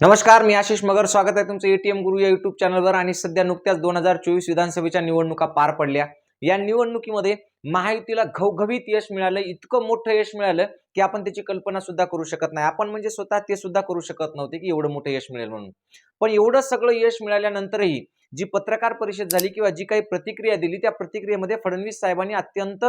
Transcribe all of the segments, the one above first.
नमस्कार मी आशिष मगर. स्वागत आहे तुमचं एटीएम गुरु या युट्यूब चॅनलवर आणि सध्या नुकत्याच दोन हजार चोवीस विधानसभेच्या निवडणुका पार पडल्या. या निवडणुकीमध्ये महायुतीला घवघवीत यश मिळालं इतकं मोठं यश मिळालं की आपण त्याची कल्पना सुद्धा करू शकत नाही. आपण म्हणजे स्वतः ते सुद्धा करू शकत नव्हते की एवढं मोठं यश मिळेल म्हणून. पण एवढं सगळं यश मिळाल्यानंतरही जी पत्रकार परिषद झाली किंवा जी काही प्रतिक्रिया दिली त्या प्रतिक्रियेमध्ये फडणवीस साहेबांनी अत्यंत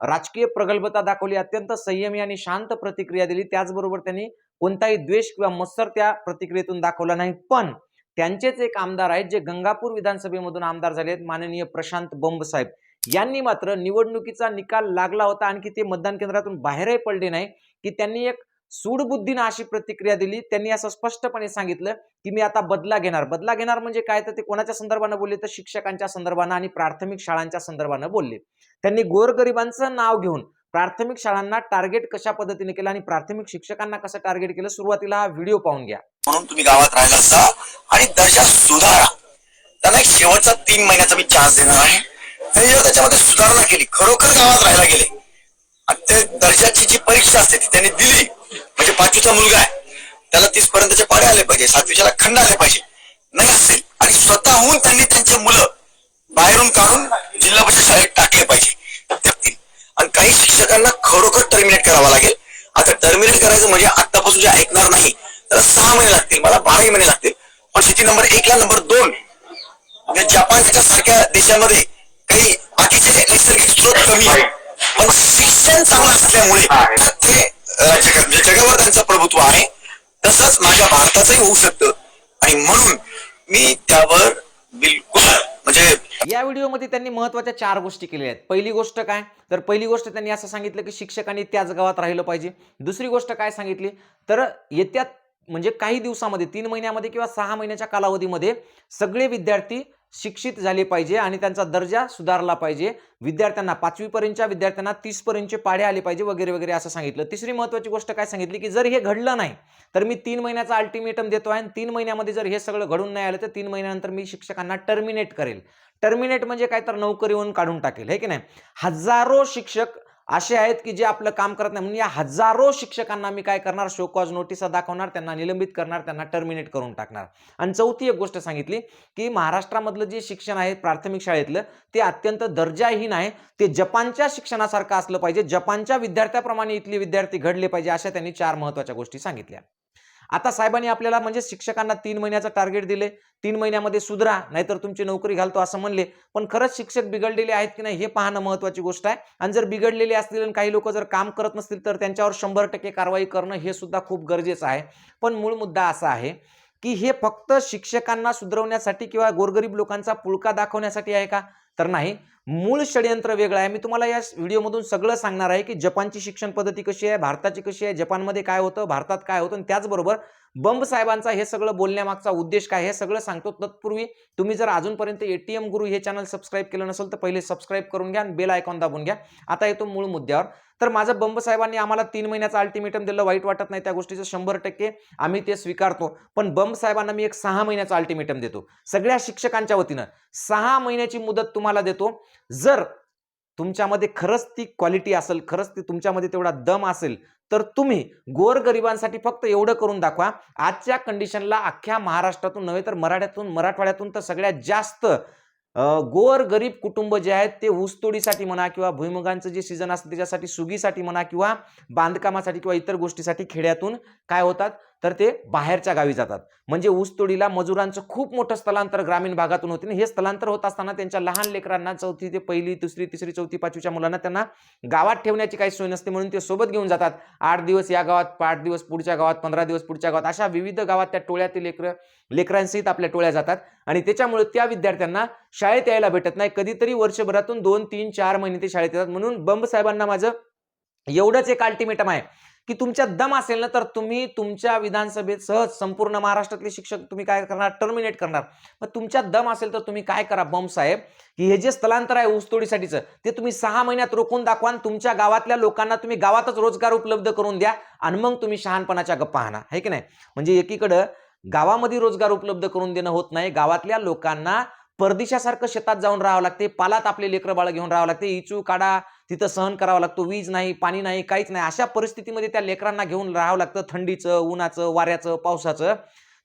राजकीय प्रगल्भता दाखवली अत्यंत संयमी आणि शांत प्रतिक्रिया दिली. त्याचबरोबर त्यांनी कोणताही द्वेष किंवा मत्सर त्या प्रतिक्रियेतून दाखवला नाही. पण त्यांचेच एक आमदार आहेत जे गंगापूर विधानसभेमधून आमदार झाले आहेत माननीय प्रशांत बंब साहेब. यांनी मात्र निवडणुकीचा निकाल लागला होता आणखी ते मतदान केंद्रातून बाहेरही पडले नाही की त्यांनी एक सूडबुद्धीनं अशी प्रतिक्रिया दिली. त्यांनी असं स्पष्टपणे सांगितलं की मी आता बदला घेणार. बदला घेणार म्हणजे काय? तर ते कोणाच्या संदर्भानं बोलले? तर शिक्षकांच्या संदर्भानं आणि प्राथमिक शाळांच्या संदर्भानं बोलले. त्यांनी गोरगरिबांचं नाव घेऊन प्राथमिक शाळांना टार्गेट कशा पद्धतीने केलं आणि प्राथमिक शिक्षकांना कसं टार्गेट केलं सुरुवातीला हा व्हिडिओ पाहून घ्या. म्हणून तुम्ही गावात राहिला असता आणि दर्जा सुधारा. त्यांना एक शेवटचा तीन महिन्याचा मी चान्स देणार आहे. त्यांनी जर त्याच्यामध्ये सुधारणा केली. खरोखर गावात राहायला गेले. आणि ते दर्जाची जी परीक्षा असते ती त्यांनी दिली. म्हणजे पाचवीचा मुलगा आहे. त्याला तीस पर्यंतचे पाडे आले पाहिजे सातवीच्याला खंड आले पाहिजे. नाही असेल. आणि स्वतःहून त्यांनी त्यांचे मुलं बाहेरून काढून जिल्हा परिषद शाळेत टाकले पाहिजे. आणि काही शिक्षकांना खरोखर टर्मिनेट करावं लागेल. आता टर्मिनेट करायचं म्हणजे आतापासून जे ऐकणार नाही त्याला सहा महिने लागतील मला बाराही महिने लागतील. पण शेती नंबर एकला नंबर दोन म्हणजे जपानच्या सारख्या देशामध्ये काही बाकीचे नैसर्गिक स्रोत कमी आहे पण शिक्षण चांगलं असल्यामुळे ते म्हणजे जगावर त्यांचं प्रभुत्व आहे. तसंच माझ्या भारताचंही होऊ शकतं. आणि म्हणून मी त्यावर बिलकुल म्हणजे या व्हिडिओमध्ये त्यांनी महत्त्वाच्या चार गोष्टी केलेल्या आहेत. पहिली गोष्ट काय? तर पहिली गोष्ट त्यांनी असं सांगितलं की शिक्षकांनी त्याच गावात राहिलं पाहिजे. दुसरी गोष्ट काय सांगितली? तर येत्या म्हणजे काही दिवसामध्ये तीन महिन्यामध्ये किंवा सहा महिन्याच्या कालावधीमध्ये सगळे विद्यार्थी शिक्षित झाले पाहिजे आणि त्यांचा दर्जा सुधारला पाहिजे. विद्यार्थ्यांना पाचवीपर्यंतच्या विद्यार्थ्यांना तीसपर्यंतचे पाढे आले पाहिजे वगैरे वगैरे असं सांगितलं. तिसरी महत्त्वाची गोष्ट काय सांगितली की जर हे घडलं नाही तर मी तीन महिन्याचा अल्टिमेटम देतो आहे आणि तीन महिन्यामध्ये जर हे सगळं घडून नाही आलं तर तीन महिन्यानंतर मी शिक्षकांना टर्मिनेट करेल. टर्मिनेट म्हणजे काय? तर नोकरीवरून काढून टाकेल. हे की नाही? हजारो शिक्षक असे आहेत की जे आपलं काम करत नाही. म्हणून या हजारो शिक्षकांना मी काय करणार? शोकॉज नोटिसा दाखवणार त्यांना निलंबित करणार त्यांना टर्मिनेट करून टाकणार. आणि चौथी एक गोष्ट सांगितली की महाराष्ट्रामधलं जे शिक्षण आहे प्राथमिक शाळेतलं ते अत्यंत दर्जाहीन आहे. ते जपानच्या शिक्षणासारखं असलं पाहिजे. जपानच्या विद्यार्थ्याप्रमाणे इथले विद्यार्थी घडले पाहिजे अशा त्यांनी चार महत्त्वाच्या गोष्टी सांगितल्या. आता साहेबांनी आपल्याला म्हणजे शिक्षकांना तीन महिन्याचं टार्गेट दिले. तीन महिन्यामध्ये सुधरा नाहीतर तुमची नोकरी घालतो असं म्हणले. पण खरंच शिक्षक बिघडलेले आहेत की नाही हे पाहणं महत्वाची गोष्ट आहे. आणि जर बिघडलेले असतील आणि काही लोक जर काम करत नसतील तर त्यांच्यावर शंभर टक्के कारवाई करणं हे सुद्धा खूप गरजेचं आहे. पण मूळ मुद्दा असा आहे की हे फक्त शिक्षकांना सुधरवण्यासाठी किंवा गोरगरीब लोकांचा पुळका दाखवण्यासाठी आहे का? तर नाही. मूळ षडयंत्र वेगळं आहे. मी तुम्हाला या व्हिडिओमधून सगळं सांगणार आहे की जपानची शिक्षण पद्धती कशी आहे भारताची कशी आहे जपानमध्ये काय होतं भारतात काय होतं आणि त्याचबरोबर बंब साहेबांचा हे सगळं बोलण्यामागचा उद्देश काय हे सगळं सांगतो. तत्पूर्वी तुम्ही जर अजूनपर्यंत एटीएम गुरु हे चॅनल सबस्क्राईब केलं नसेल तर पहिले सबस्क्राईब करून घ्या आणि बेल आयकॉन दाबून घ्या. आता येतो मूळ मुद्द्यावर. तर माझं बंब साहेबांनी आम्हाला तीन महिन्याचं अल्टिमेटम दिलं. वाईट वाटत नाही त्या गोष्टीचं. शंभर टक्के आम्ही ते स्वीकारतो. पण बंब साहेबांना मी एक सहा महिन्याचं अल्टिमेटम देतो. सगळ्या शिक्षकांच्या वतीनं. सहा महिन्याची मुदत तुम्हाला देतो. जर तुमच्यामध्ये खरंच ती क्वालिटी असेल खरंच ती तुमच्यामध्ये तेवढा दम असेल तर तुम्ही गोरगरिबांसाठी फक्त एवढं करून दाखवा. आजच्या कंडिशनला अख्ख्या महाराष्ट्रातून नव्हे तर मराठ्यातून मराठवाड्यातून तर सगळ्यात जास्त गोर गरीब कुटुंब जे आहेत ते ऊसतोडीसाठी म्हणा किंवा भुईमुगांचं जे सीझन असतं त्याच्यासाठी सुगीसाठी म्हणा किंवा बांधकामासाठी किंवा इतर गोष्टीसाठी खेड्यातून काय होतात? तर ते बाहेरच्या गावी जातात. म्हणजे ऊसतोडीला मजुरांचं खूप मोठं स्थलांतर ग्रामीण भागातून होते. आणि हे स्थलांतर होत असताना त्यांच्या लहान लेकरांना चौथी ते पहिली दुसरी तिसरी चौथी पाचवीच्या मुलांना त्यांना गावात ठेवण्याची काही सोय नसते. म्हणून ते सोबत घेऊन जातात. आठ दिवस या गावात आठ दिवस पुढच्या गावात पंधरा दिवस पुढच्या गावात अशा विविध गावात त्या टोळ्यातील लेकरं लेकरांसहित आपल्या टोळ्या जातात. आणि त्याच्यामुळे त्या विद्यार्थ्यांना शाळेत यायला भेटत नाही. कधीतरी वर्षभरातून दोन तीन चार महिने ते शाळेत येतात. म्हणून बंब साहेबांना माझं एवढंच एक अल्टिमेटम आहे. की तुमच्या दम असेल ना तर तुम्ही तुमच्या विधानसभेत सहज संपूर्ण महाराष्ट्रातले शिक्षक तुम्ही काय करणार? टर्मिनेट करणार. मग तुमच्या दम असेल तर तुम्ही काय करा बम साहेब? की हे जे स्थलांतर आहे ऊसतोडीसाठीचं ते तुम्ही सहा महिन्यात रोखून दाखवा तुमच्या गावातल्या लोकांना तुम्ही गावातच रोजगार उपलब्ध करून द्या आणि मग तुम्ही शहाणपणाच्या गप्पा आणा. है की नाही? म्हणजे एकीकडं गावामध्ये रोजगार उपलब्ध करून देणं होत नाही. गावातल्या लोकांना परदेशासारखं शेतात जाऊन राहावं लागते. पालात आपले लेकरं बाळ घेऊन राहावं लागते. इचू काढा तिथं सहन करावं लागतो. वीज नाही पाणी नाही काहीच नाही. अशा परिस्थितीमध्ये त्या लेकरांना घेऊन राहावं लागतं. थंडीचं उन्हाचं वाऱ्याचं पावसाचं.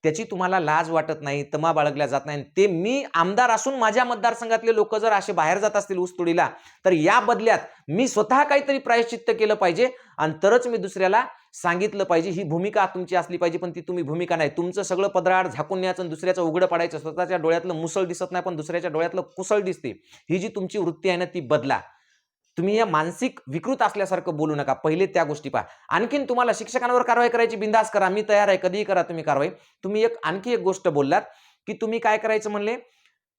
त्याची तुम्हाला लाज वाटत नाही तमा बाळगल्या जात नाही. ते मी आमदार असून माझ्या मतदारसंघातले लोक जर असे बाहेर जात असतील ऊसतोडीला तर या बदल्यात मी स्वतः काहीतरी प्रायश्चित्त केलं पाहिजे आणि तरच मी दुसऱ्याला सांगितलं पाहिजे. ही भूमिका तुमची असली पाहिजे पण ती तुम्ही भूमिका नाही. तुमचं सगळं पदराड झाकून न्यायचं आणि दुसऱ्याचं उघडं पाडायचं. स्वतःच्या डोळ्यातलं मुसळ दिसत नाही पण दुसऱ्याच्या डोळ्यातलं कुसळ दिसते. ही जी तुमची वृत्ती आहे ना ती बदला. तुम्ही या मानसिक विकृत असल्यासारखं बोलू नका. पहिले त्या गोष्टी पहा. आणखीन तुम्हाला शिक्षकांवर कारवाई करायची बिंदास करा. मी तयार आहे. कधीही करा तुम्ही कारवाई. तुम्ही एक आणखी एक गोष्ट बोललात की तुम्ही काय करायचं म्हणले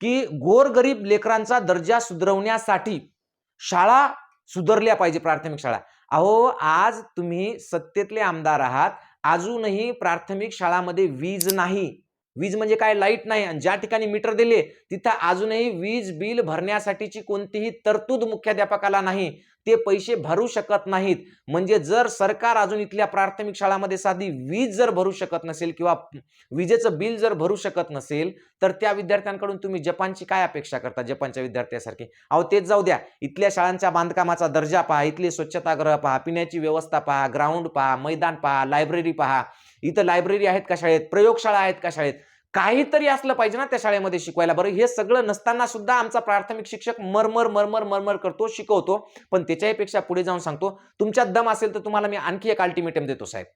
की गोरगरीब लेकरांचा दर्जा सुधरवण्यासाठी शाळा सुधारल्या पाहिजे प्राथमिक शाळा. अहो आज तुम्ही सत्तेतले आमदार आहात. अजूनही प्राथमिक शाळामध्ये वीज नाही. वीज म्हणजे काय? लाइट नाही. आणि ज्या ठिकाणी मीटर दिले तिथं अजूनही वीज बिल भरण्यासाठीची कोणतीही तरतूद मुख्याध्यापकाला नाही. ते पैसे भरू शकत नाहीत. म्हणजे जर सरकार अजून इथल्या प्राथमिक शाळामध्ये साधी वीज जर भरू शकत नसेल किंवा विजेचं बिल जर भरू शकत नसेल तर त्या विद्यार्थ्यांकडून तुम्ही जपानची काय अपेक्षा करता? जपानच्या विद्यार्थ्यासारखी. अहो तेच जाऊ द्या. इथल्या शाळांच्या बांधकामाचा दर्जा पहा इथले स्वच्छतागृह पहा पिण्याची व्यवस्था पहा ग्राउंड पहा मैदान पहा लायब्ररी पहा. इथं लायब्ररी आहेत का शाळेत? प्रयोगशाळा आहेत का शाळेत? काहीतरी असलं पाहिजे ना त्या शाळेमध्ये शिकवायला. बरं हे सगळं नसताना सुद्धा आमचा प्राथमिक शिक्षक मरमर मरमर मरमर करतो शिकवतो. पण त्याच्यापेक्षा पुढे जाऊन सांगतो तुमच्यात दम असेल तर तुम्हाला मी आणखी एक अल्टिमेटम देतो साहेब.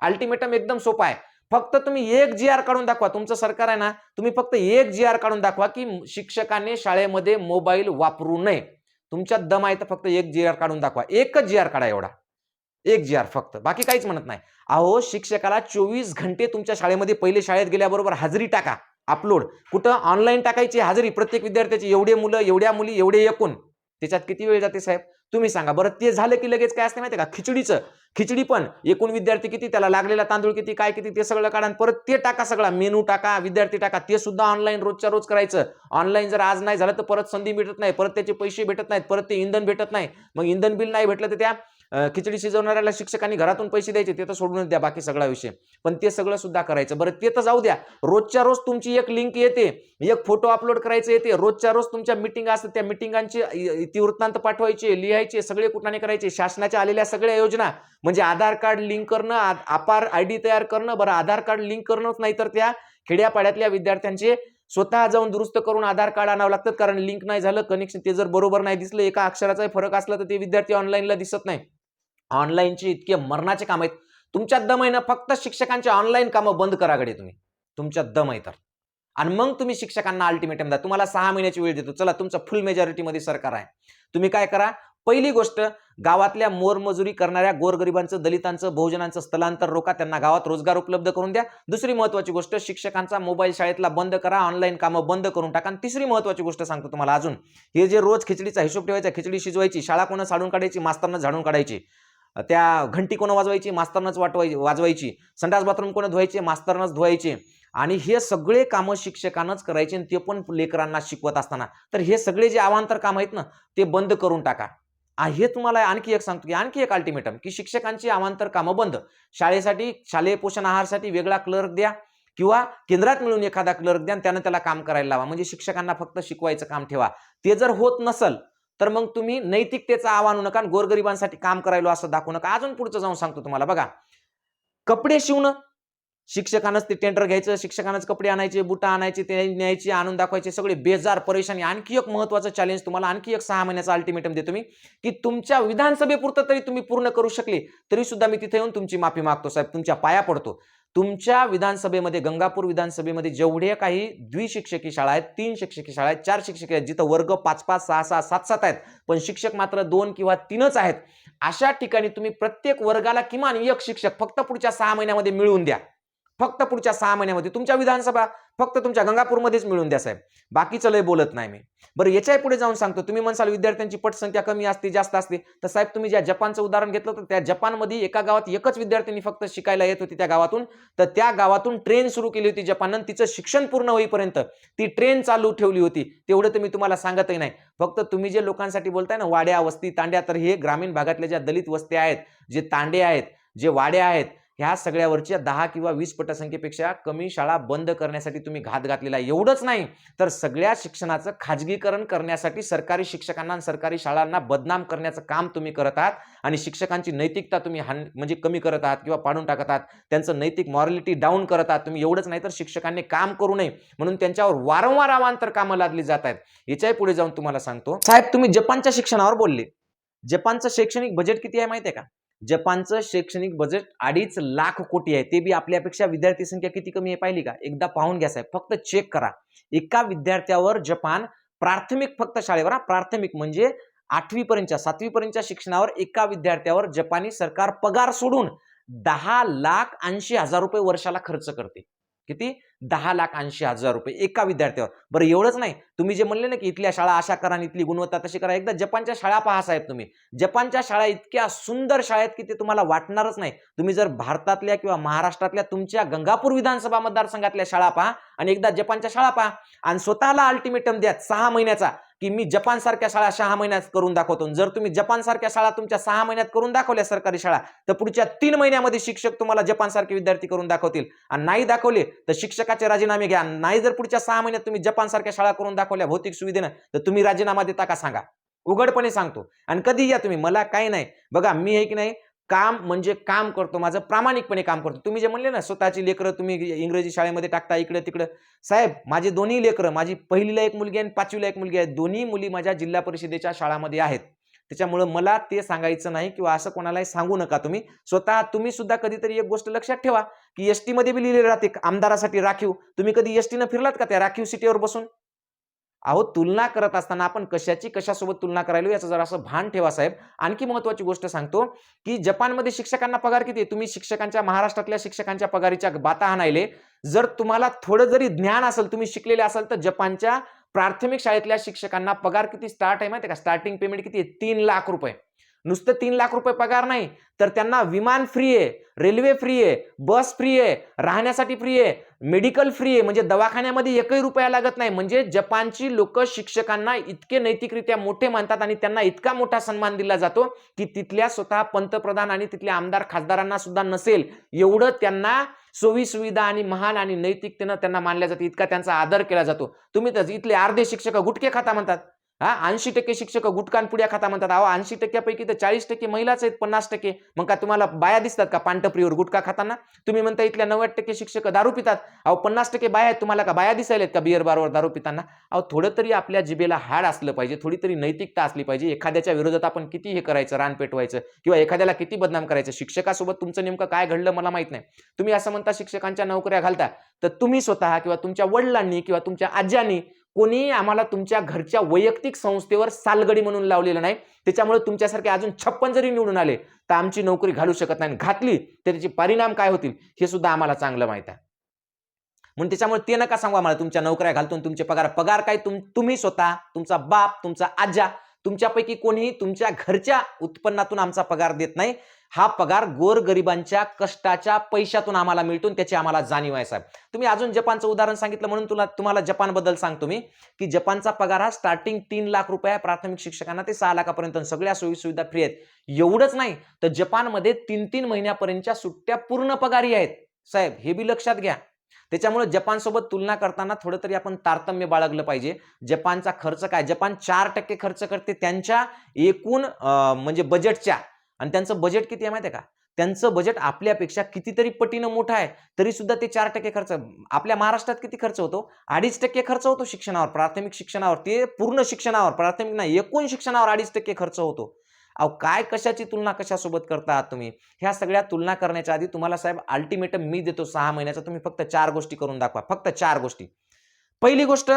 अल्टिमेटम एकदम सोपा आहे. फक्त तुम्ही एक जी आर काढून दाखवा. तुमचं सरकार आहे ना तुम्ही फक्त एक जी आर काढून दाखवा की शिक्षकाने शाळेमध्ये मोबाईल वापरू नये. तुमच्यात दम आहे तर फक्त एक जी आर काढून दाखवा. एकच जी आर काढा एवढा. एक जी आर फक्त. बाकी काहीच म्हणत नाही. अहो शिक्षकाला चोवीस घंटे तुमच्या शाळेमध्ये पहिले शाळेत गेल्याबरोबर हजेरी टाका. अपलोड कुठं ऑनलाईन टाकायची हजेरी? प्रत्येक विद्यार्थ्याची एवढे मुलं एवढ्या मुली एवढे एकूण. त्याच्यात किती वेळ जाते साहेब? तुम्ही सांगा. बरं ते झालं की लगेच काय असते माहिती का? खिचडीचं. खिचडी पण. एकूण विद्यार्थी किती? त्याला लागलेला तांदूळ किती? काय किती? ते सगळं काढा परत ते टाका सगळा. मेनू टाका विद्यार्थी टाका. ते सुद्धा ऑनलाईन रोजच्या रोज करायचं. ऑनलाईन जर आज नाही झालं तर परत संधी भेटत नाही. परत त्याचे पैसे भेटत नाहीत. परत ते इंधन भेटत नाही. मग इंधन बिल नाही भेटलं तर त्या खिचडी शिजवणाऱ्याला शिक्षकांनी घरातून पैसे द्यायचे ते तर सोडूनच द्या बाकी सगळा विषय. पण ते सगळं सुद्धा करायचं. बरं ते तर जाऊ द्या. रोजच्या रोज तुमची एक लिंक येते. एक फोटो अपलोड करायचे येते. रोजच्या रोज तुमच्या मिटिंग असतात त्या मिटिंगांची इतिवृत्तांत पाठवायचे लिहायचे सगळे कुठलाने करायचे. शासनाच्या आलेल्या सगळ्या योजना. म्हणजे आधार कार्ड लिंक करणं आ- अपार आय डी तयार करणं बरं आधार कार्ड लिंक करणंच नाही तर त्या खेड्यापाड्यातल्या विद्यार्थ्यांचे स्वतः जाऊन दुरुस्त करून आधार कार्ड आणावं लागतात. कारण लिंक नाही झालं कनेक्शन ते जर बरोबर नाही दिसलं एका अक्षराचा फरक असला तर ते विद्यार्थी ऑनलाईनला दिसत नाही. ऑनलाईनचे इतके मरणाचे काम आहेत. तुमच्या दम आहे ना फक्त शिक्षकांचे ऑनलाईन कामं बंद कराकडे तुम्ही. तुमच्या दम आहे तर. आणि मग तुम्ही शिक्षकांना अल्टिमेटम द्या. तुम्हाला सहा महिन्याची वेळ देतो. चला तुमचं फुल मेजॉरिटीमध्ये सरकार आहे. तुम्ही काय करा? पहिली गोष्ट गावातल्या मोरमजुरी करणाऱ्या गोरगरिबांचं दलितांचं बहुजनांचं स्थलांतर रोका त्यांना गावात रोजगार उपलब्ध करून द्या. दुसरी महत्वाची गोष्ट शिक्षकांचा मोबाईल शाळेतला बंद करा. ऑनलाईन कामं बंद करून टाका. आणि तिसरी महत्वाची गोष्ट सांगतो तुम्हाला अजून. हे जे रोज खिचडीचा हिशोब ठेवायचा खिचडी शिजवायची शाळा कोणा साडून काढायची मास्तरांना झाडून काढायची. त्या घंटी कोणं वाजवायची? मास्तरनंच वाटवायची वाजवायची. संडास बाथरूम कोणं धुवायचे? मास्तरनंच धुवायचे. आणि हे सगळे कामं शिक्षकांनाच करायचे आणि ते पण लेकरांना शिकवत असताना. तर हे सगळे जे अवांतर काम आहेत ना ते बंद करून टाका. हे तुम्हाला आणखी एक सांगतो की आणखी एक अल्टिमेटम की शिक्षकांची अवांतर कामं बंद. शाळेसाठी शालेय पोषण आहारसाठी वेगळा क्लर्क द्या किंवा केंद्रात मिळून एखादा क्लर्क द्या आणि त्यानं त्याला काम करायला लावा. म्हणजे शिक्षकांना फक्त शिकवायचं काम ठेवा. ते जर होत नसल तर मग तुम्ही नैतिकतेचा आव्हान नका आणि गोरगरिबांसाठी काम करायला असं दाखवू नका. अजून पुढचं जाऊन सांगतो तुम्हाला. बघा कपडे शिवणं शिक्षकांनाच ते टेंडर घ्यायचं शिक्षकांनाच कपडे आणायचे बुटा आणायचे ते न्यायचे आणून दाखवायचे सगळे बेजार परेशानी. आणखी एक महत्वाचं चॅलेंज तुम्हाला आणखी एक सहा महिन्याचा अल्टिमेटम देतो मी की तुमच्या विधानसभेपुरतं तरी तुम्ही पूर्ण करू शकले तरी सुद्धा मी तिथे येऊन तुमची माफी मागतो साहेब. तुमच्या पाया पडतो. तुमच्या विधानसभेमध्ये गंगापूर विधानसभेमध्ये जेवढे काही द्विशिक्षकी शाळा आहेत तीन शिक्षकी शाळा आहेत चार शिक्षकी आहेत जिथं वर्ग पाच पाच सहा सहा सात सात आहेत पण शिक्षक मात्र दोन किंवा तीनच आहेत अशा ठिकाणी तुम्ही प्रत्येक वर्गाला किमान एक शिक्षक फक्त पुढच्या सहा महिन्यामध्ये मिळवून द्या. फक्त पुढच्या सहा महिन्यामध्ये तुमच्या विधानसभा फक्त तुमच्या गंगापूरमध्येच मिळून द्या साहेब. बाकीचं लय बोलत नाही मी. बरं याच्याही पुढे जाऊन सांगतो. तुम्ही म्हणसाल विद्यार्थ्यांची पटसंख्या कमी असते जास्त असते. तर साहेब तुम्ही ज्या जपानचं उदाहरण घेतलं तर त्या जपानमध्ये एका गावात एकच विद्यार्थ्यांनी फक्त शिकायला येत होती त्या गावातून. तर त्या गावातून ट्रेन सुरू केली होती जपाननं. तिचं शिक्षण पूर्ण होईपर्यंत ती ट्रेन चालू ठेवली होती. तेवढं तर मी तुम्हाला सांगतही नाही. फक्त तुम्ही जे लोकांसाठी बोलताय ना वाड्या वस्ती तांड्या तर हे ग्रामीण भागातल्या ज्या दलित वस्त्या आहेत जे तांडे आहेत जे वाड्या आहेत ह्या सगळ्यावरच्या दहा किंवा वीस पटसंख्येपेक्षा कमी शाळा बंद करण्यासाठी तुम्ही घात घातलेला आहे. एवढंच नाही तर सगळ्या शिक्षणाचं खाजगीकरण करण्यासाठी सरकारी शिक्षकांना आणि सरकारी शाळांना बदनाम करण्याचं काम तुम्ही करत आहात आणि शिक्षकांची नैतिकता तुम्ही हान म्हणजे कमी करत आहात किंवा पाडून टाकत आहात. त्यांचं नैतिक मॉरॅलिटी डाऊन करत आहात तुम्ही. एवढंच नाही तर शिक्षकांनी काम करू नये. म्हणून त्यांच्यावर वारंवार अवांतर कामं लादली जात आहेत. याच्याही पुढे जाऊन तुम्हाला सांगतो. साहेब तुम्ही जपानच्या शिक्षणावर बोलले. जपानचं शैक्षणिक बजेट किती आहे माहिती आहे का? जपानचं शैक्षणिक बजेट अडीच लाख कोटी आहे. ते बी आपल्यापेक्षा विद्यार्थी संख्या किती कमी आहे पाहिली का? एकदा पाहून घ्या साहेब. फक्त चेक करा. एका विद्यार्थ्यावर जपान प्राथमिक फक्त शाळेवर हा, प्राथमिक म्हणजे आठवीपर्यंतच्या सातवीपर्यंतच्या शिक्षणावर एका विद्यार्थ्यावर जपानी सरकार पगार सोडून दहा लाख ऐंशी हजार रुपये वर्षाला खर्च करते. किती? दहा लाख ऐंशी हजार रुपये एका विद्यार्थ्यावर. बरं एवढंच नाही. तुम्ही जे म्हणले ना की इथल्या शाळा अशा करा आणि इथली गुणवत्ता तशी करा एकदा जपानच्या शाळा पहा साहेब तुम्ही. जपानच्या शाळा इतक्या सुंदर शाळा आहेत की ते तुम्हाला वाटणारच नाही. तुम्ही जर भारतातल्या किंवा महाराष्ट्रातल्या तुमच्या गंगापूर विधानसभा मतदारसंघातल्या शाळा पहा आणि एकदा जपानच्या शाळा पहा आणि स्वतःला अल्टिमेटम द्या सहा महिन्याचा. की मी जपानसारख्या शाळा सहा महिन्यात करून दाखवतो. जर तुम्ही जपान सारख्या शाळा तुमच्या सहा महिन्यात करून दाखवल्या सरकारी शाळा तर पुढच्या तीन महिन्यामध्ये शिक्षक तुम्हाला जपानसारखे विद्यार्थी करून दाखवतील. आणि नाही दाखवले तर शिक्षकाचे राजीनामे घ्या. नाही जर पुढच्या सहा महिन्यात तुम्ही जपानसारख्या शाळा करून दाखवल्या भौतिक सुविधेनं तर तुम्ही राजीनामा देता का सांगा. उघडपणे सांगतो. आणि कधी या तुम्ही. मला काही नाही. बघा मी हे की नाही? काम म्हणजे काम करतो माझं प्रामाणिकपणे काम करतो. तुम्ही जे म्हणले ना स्वतःची लेकरं तुम्ही इंग्रजी शाळेमध्ये टाकता इकडे तिकडं. साहेब माझे दोन्ही लेकरं माझी पहिलीला एक मुलगी आहे आणि पाचवीला एक मुलगी आहे. दोन्ही मुली माझ्या जिल्हा परिषदेच्या शाळामध्ये आहेत. त्याच्यामुळं मला ते सांगायचं नाही किंवा असं कोणालाही सांगू नका तुम्ही. स्वतः तुम्ही सुद्धा कधीतरी एक गोष्ट लक्षात ठेवा की एस टीमध्ये बी लिहिलेलं राहते आमदारासाठी राखीव. तुम्ही कधी एस टीनं फिरलात का त्या राखीव सिटीवर बसून? अहो तुलना करत असताना आपण कशाची कशासोबत तुलना करायला याचं जरा असं भान ठेवा साहेब. आणखी महत्वाची गोष्ट सांगतो की जपानमध्ये शिक्षकांना पगार किती आहे? तुम्ही शिक्षकांच्या महाराष्ट्रातल्या शिक्षकांच्या पगारीच्या बाता आणायले. जर तुम्हाला थोडं जरी ज्ञान असेल तुम्ही शिकलेले असाल तर जपानच्या प्राथमिक शाळेतल्या शिक्षकांना पगार किती स्टार्ट आहे माहिती आहे का? स्टार्टिंग पेमेंट किती आहे? तीन लाख रुपये. नुसतं तीन लाख रुपये पगार नाही तर त्यांना विमान फ्री आहे रेल्वे फ्री आहे बस फ्री आहे राहण्यासाठी फ्री आहे मेडिकल फ्री आहे म्हणजे दवाखान्यामध्ये एकही रुपया लागत नाही. म्हणजे जपानची लोक शिक्षकांना इतके नैतिकरित्या मोठे मानतात आणि त्यांना इतका मोठा सन्मान दिला जातो की तिथल्या स्वतः पंतप्रधान आणि तिथल्या आमदार खासदारांना सुद्धा नसेल एवढं त्यांना सोयी सुविधा आणि महान आणि नैतिकतेनं त्यांना मानल्या जाते इतका त्यांचा आदर केला जातो. तुम्ही तर इथले अर्धे शिक्षक गुटके खाता म्हणतात. हा ऐंशी टक्के शिक्षक गुटकान पुड्या खाता म्हणतात. अहो ऐंशी टक्क्यापैकी तर चाळीस टक्के महिलाच आहेत पन्नास टक्के. मग का तुम्हाला बाया दिसतात का पांटप्रीवर गुटखा खाताना? तुम्ही म्हणता इथल्या नव्वद टक्के शिक्षक दारू पितात. अहो पन्नास टक्के बाया आहेत तुम्हाला का बाया दिसायलेत का बिअर बारवर दारू पिताना? अहो थोडं तरी आपल्या जिबेला हाड असलं पाहिजे थोडी तरी नैतिकता असली पाहिजे. एखाद्याच्या विरोधात आपण किती हे करायचं रान पेटवायचं किंवा एखाद्याला किती बदनाम करायचं? शिक्षकासोबत तुमचं नेमकं काय घडलं मला माहीत नाही. तुम्ही असं म्हणता शिक्षकांच्या नोकऱ्या घालता तर तुम्ही स्वतः किंवा तुमच्या वडिलांनी किंवा तुमच्या आज्यांनी कोणी आम्हाला तुमच्या घरच्या वैयक्तिक संस्थेवर सालगडी म्हणून लावलेलं नाही. त्याच्यामुळे तुमच्यासारखे अजून छप्पन जरी निवडून आले तर आमची नोकरी घालू शकत नाही घातली तर त्याचे परिणाम काय होतील हे सुद्धा आम्हाला चांगलं माहीत आहे. म्हणून त्याच्यामुळे ते नका सांगू आम्हाला तुमच्या नोकऱ्या घालतून तुमचे पगार पगार काय तुम तुम्ही स्वतः तुमचा बाप तुमचा आजा तुमच्यापैकी कोणीही तुमच्या घरच्या उत्पन्नातून आमचा पगार देत नाही. हा पगार गोरगरिबांच्या कष्टाच्या पैशातून आम्हाला मिळतो त्याची आम्हाला जाणीव आहे साहेब. तुम्ही अजून जपानचं उदाहरण सांगितलं म्हणून तुला तुम्हाला जपानबद्दल सांगतो मी की जपानचा पगार हा स्टार्टिंग तीन लाख रुपये आहे प्राथमिक शिक्षकांना ते सहा लाखापर्यंत सगळ्या सोयी सुविधा फ्री आहेत. एवढंच नाही तर जपानमध्ये तीन तीन महिन्यापर्यंतच्या सुट्ट्या पूर्ण पगारी आहेत साहेब. हे बी लक्षात घ्या. त्याच्यामुळे जपानसोबत तुलना करताना थोडं तरी आपण तारतम्य बाळगलं पाहिजे. जपानचा खर्च काय? जपान चार टक्के खर्च करते त्यांच्या एकूण म्हणजे बजेटच्या आणि त्यांचं बजेट किती आहे माहिती आहे का? त्यांचं बजेट आपल्यापेक्षा कितीतरी पटीनं मोठं आहे. तरी सुद्धा ते चार टक्के खर्च आपल्या महाराष्ट्रात किती खर्च होतो? अडीच टक्के खर्च होतो शिक्षणावर प्राथमिक शिक्षणावर. ते पूर्ण शिक्षणावर प्राथमिक नाही एकूण शिक्षणावर अडीच टक्के खर्च होतो. अहो काय कशाची तुलना कशासोबत करता आहात तुम्ही? ह्या सगळ्या तुलना करण्याच्या आधी तुम्हाला साहेब अल्टिमेटम मी देतो सहा महिन्याचा. तुम्ही फक्त चार गोष्टी करून दाखवा. फक्त चार गोष्टी. पहिली गोष्ट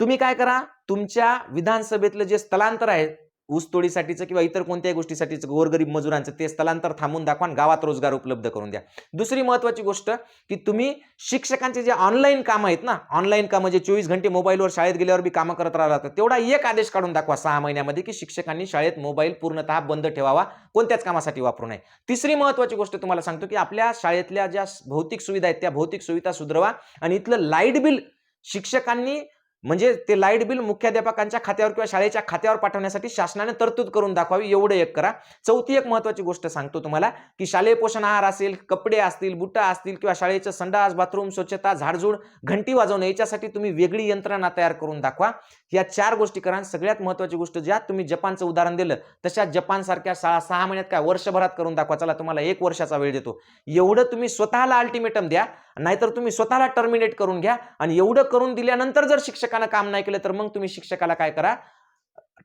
तुम्ही काय करा? तुमच्या विधानसभेतलं जे स्थलांतर आहे ऊसतोडीसाठीचं किंवा इतर कोणत्याही गोष्टीसाठीचं गोरगरीब मजुरांचं ते स्थलांतर थांबून दाखवा आणि गावात रोजगार उपलब्ध करून द्या. दुसरी महत्वाची गोष्ट की तुम्ही शिक्षकांचे जे ऑनलाईन कामं आहेत ना ऑनलाईन कामं जे चोवीस घंटे मोबाईलवर शाळेत गेल्यावर बी कामं करत राहिला तर तेवढा एक आदेश काढून दाखवा सहा महिन्यामध्ये की शिक्षकांनी शाळेत मोबाईल पूर्णतः बंद ठेवावा कोणत्याच कामासाठी वापरू नये. तिसरी महत्वाची गोष्ट तुम्हाला सांगतो की आपल्या शाळेतल्या ज्या भौतिक सुविधा आहेत त्या भौतिक सुविधा सुधरवा आणि इथलं लाइट बिल शिक्षकांनी म्हणजे ते लाइट बिल मुख्याध्यापकांच्या खात्यावर किंवा शाळेच्या खात्यावर पाठवण्यासाठी शासनाने तरतूद करून दाखवावी एवढं एक करा. चौथी एक महत्वाची गोष्ट सांगतो तुम्हाला की शालेय पोषण आहार असेल कपडे असतील बुट्टा असतील किंवा शाळेचं संडास बाथरूम स्वच्छता झाडझूड घंटी वाजवणं याच्यासाठी तुम्ही वेगळी यंत्रणा तयार करून दाखवा. या चार गोष्टी करा आणि सगळ्यात महत्वाची गोष्ट ज्या तुम्ही जपानचं उदाहरण दिलं तशा जपानसारख्या शाळा सहा महिन्यात काय वर्षभरात करून दाखवा. चला तुम्हाला एक वर्षाचा वेळ देतो. एवढं तुम्ही स्वतःला अल्टिमेटम द्या नाहीतर तुम्ही स्वतःला टर्मिनेट करून घ्या आणि एवढं करून दिल्यानंतर जर शिक्षकानं काम नाही केलं तर मग तुम्ही शिक्षकाला काय करा?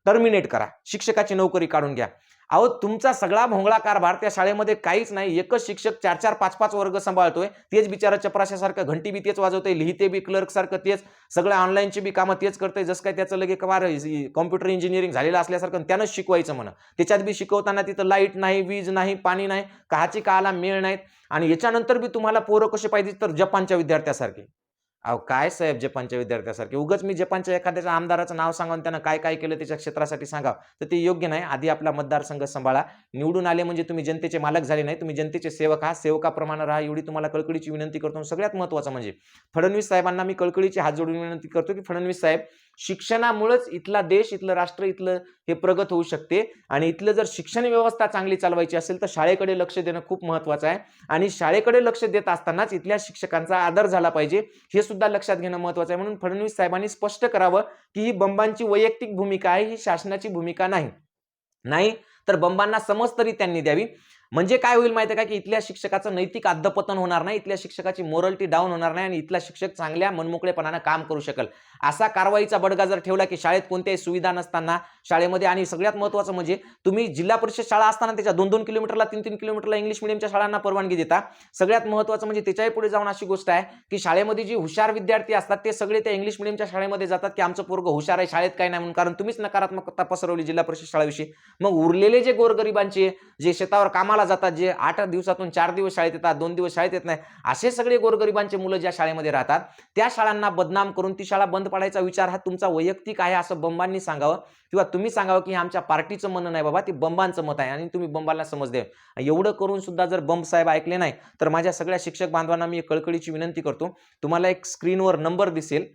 टर्मिनेट करा. शिक्षकाची नोकरी काढून घ्या. अहो तुमचा सगळा भोंगळा कारभार त्या शाळेमध्ये काहीच नाही. एकच शिक्षक चार चार पाच पाच वर्ग सांभाळतोय. तेच बिचारा चपराशासारखं घंटी बी तेच वाजवतोय लिहिते बी क्लर्क सारखं तेच. सगळं ऑनलाईनची बी कामं तेच करतोय. जसं काय त्याचं लगे कवार कॉम्प्युटर इंजिनिअरिंग झालेलं असल्यासारखं त्यानंच शिकवायचं म्हणा. त्याच्यात बी शिकवताना तिथं लाइट नाही वीज नाही पाणी नाही. काहाची काला मेळ नाहीत. आणि याच्यानंतर बी तुम्हाला पोरं कसे पाहिजे तर जपानच्या विद्यार्थ्यासारखे. अहो काय साहेब जपानच्या विद्यार्थ्यासारखे? उगाच मी जपानच्या एखाद्याच्या आमदाराचं नाव सांगावं त्यांना काय काय केलं त्याच्या क्षेत्रासाठी सांगावं तर ते योग्य नाही. आधी आपला मतदारसंघ सांभाळा. निवडून आले म्हणजे तुम्ही जनतेचे मालक झाले नाही. तुम्ही जनतेचे सेवक आहात. सेवकाप्रमाणे राहा. एवढी तुम्हाला कळकळीची विनंती करतो. आणि सगळ्यात महत्त्वाचं म्हणजे फडणवीस साहेबांना मी कळकळीची हात जोडून विनंती करतो की फडणवीस साहेब शिक्षणामुळेच इथला देश इथलं राष्ट्र इथलं हे प्रगत होऊ शकते. आणि इथलं जर शिक्षण व्यवस्था चांगली चालवायची असेल तर शाळेकडे लक्ष देणं खूप महत्वाचं आहे. आणि शाळेकडे लक्ष देत असतानाच इथल्या शिक्षकांचा आदर झाला पाहिजे हे सुद्धा लक्षात घेणं महत्त्वाचं आहे. म्हणून फडणवीस साहेबांनी स्पष्ट करावं की ही बंबांची वैयक्तिक भूमिका आहे ही शासनाची भूमिका नाही. नाही तर बंबांना समज तरी त्यांनी द्यावी. म्हणजे काय होईल माहिती आहे का की इथल्या शिक्षकाचं नैतिक अधपतन होणार नाही इथल्या शिक्षकाची मोरलिटी डाऊन होणार नाही आणि इथला शिक्षक चांगल्या मनमोकळेपणानं काम करू शकेल. असा कारवाईचा बडगा जर ठेवला की शाळेत कोणत्याही सुविधा नसताना शाळेमध्ये आणि सगळ्यात महत्त्वाचं म्हणजे तुम्ही जिल्हा परिषद शाळा असताना त्याच्या दोन दोन किलोमीटरला तीन तीन किलोमीटरला इंग्लिश मिडियमच्या शाळांना परवानगी देता. सगळ्यात महत्त्वाचं म्हणजे त्याच्याही पुढे जाऊन अशी गोष्ट आहे की शाळेमध्ये जे हुशार विद्यार्थी असतात ते सगळे त्या इंग्लिश मिडियमच्या शाळेमध्ये जातात की आमचं पोरग हुशार आहे शाळेत काय नाही म्हणून. कारण तुम्हीच नकारात्मकता पसरवली जिल्हा परिषद शाळेविषयी. मग उरलेले जे गोरगरिबांचे जे शेतावर कामाला जातात जे आठ दिवसातून चार दिवस शाळेत येतात दोन दिवस शाळेत येत नाही असे सगळे गोरगरिबांचे मुलं ज्या शाळेमध्ये राहतात त्या शाळांना बदनाम करून ती शाळा बंद पाडायचा विचार हा तुमचा वैयक्तिक आहे असं बंबांनी सांगावं. किंवा तुम्ही सांगावं की हे आमच्या पार्टीचं म्हणणं नाही बाबा ते बंबांचं मत आहे आणि तुम्ही बंबाला समज दे एवढं करून सुद्धा जर बंब साहेब ऐकले नाही तर माझ्या सगळ्या शिक्षक बांधवांना मी कळकळीची विनंती करतो. तुम्हाला एक स्क्रीनवर नंबर दिसेल.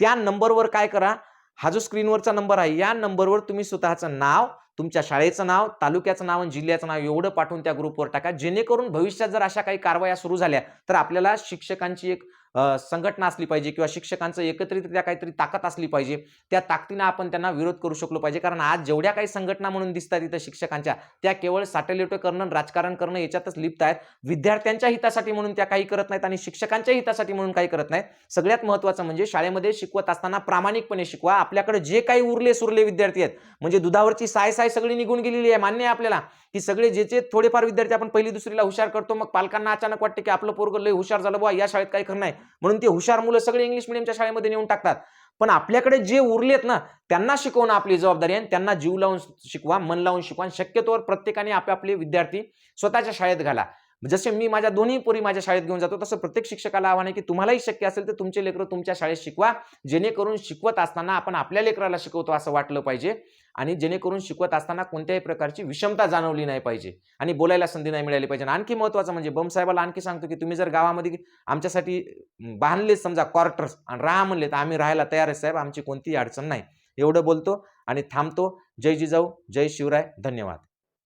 त्या नंबरवर काय करा हा जो स्क्रीनवरचा नंबर आहे या नंबरवर तुम्ही स्वतःचं नाव तुमच्या शाळेचं नाव तालुक्याचं नाव आणि जिल्ह्याचं नाव एवढं पाठवून त्या ग्रुपवर टाका. जेणेकरून भविष्यात जर अशा काही कारवाया सुरू झाल्या तर आपल्याला शिक्षकांची एक संघटना असली पाहिजे किंवा शिक्षकांचं एकत्रितरित्या काहीतरी ताकद असली पाहिजे त्या ताकदीनं आपण त्यांना विरोध करू शकलो पाहिजे. कारण आज जेवढ्या काही संघटना म्हणून दिसतात इथं शिक्षकांच्या त्या केवळ सॅटेलिट करणं राजकारण करणं याच्यातच लिप्त आहेत. विद्यार्थ्यांच्या हितासाठी म्हणून त्या काही करत नाहीत आणि शिक्षकांच्या हितासाठी म्हणून काही करत नाहीत. सगळ्यात महत्त्वाचं म्हणजे शाळेमध्ये शिकवत असताना प्रामाणिकपणे शिकवा. आपल्याकडे जे काही उरले सुरले विद्यार्थी आहेत म्हणजे दुधावरची साय साय सगळी निघून गेलेली आहे मान्य आहे आपल्याला. की सगळे जे जे थोडेफार विद्यार्थी आपण पहिली दुसरीला हुशार करतो मग पालकांना अचानक वाटते की आपलं पोरग लय हुशार झालं बुवा या शाळेत काही खरं नाही. म्हणून ते हुशार मुलं सगळे इंग्लिश मिडियमच्या शाळेमध्ये नेऊन टाकतात. पण आपल्याकडे जे उरलेत ना त्यांना शिकवणं आपली जबाबदारी आहे आणि त्यांना जीव लावून शिकवा मन लावून शिकवा शक्यतोवर प्रत्येकाने आपापले विद्यार्थी स्वतःच्या शाळेत घाला. जसे मी माझ्या दोन्ही पोरी माझ्या शाळेत घेऊन जातो तसं प्रत्येक शिक्षकाला आव्हान आहे की तुम्हालाही शक्य असेल तर तुमचे लेकरं तुमच्या शाळेत शिकवा जेणेकरून शिकवत असताना आपण आपल्या लेकराला शिकवतो असं वाटलं पाहिजे आणि जेणेकरून शिकवत असताना कोणत्याही प्रकारची विषमता जाणवली नाही पाहिजे आणि बोलायला संधी नाही मिळाली पाहिजे. आणखी महत्त्वाचं म्हणजे बम साहेबाला आणखी सांगतो की तुम्ही जर गावामध्ये आमच्यासाठी बांधले समजा क्वार्टर्स आणि राहा म्हणले तर आम्ही राहायला तयार आहे साहेब आमची कोणतीही अडचण नाही. एवढं बोलतो आणि थांबतो. जय जिजाऊ जय शिवराय धन्यवाद.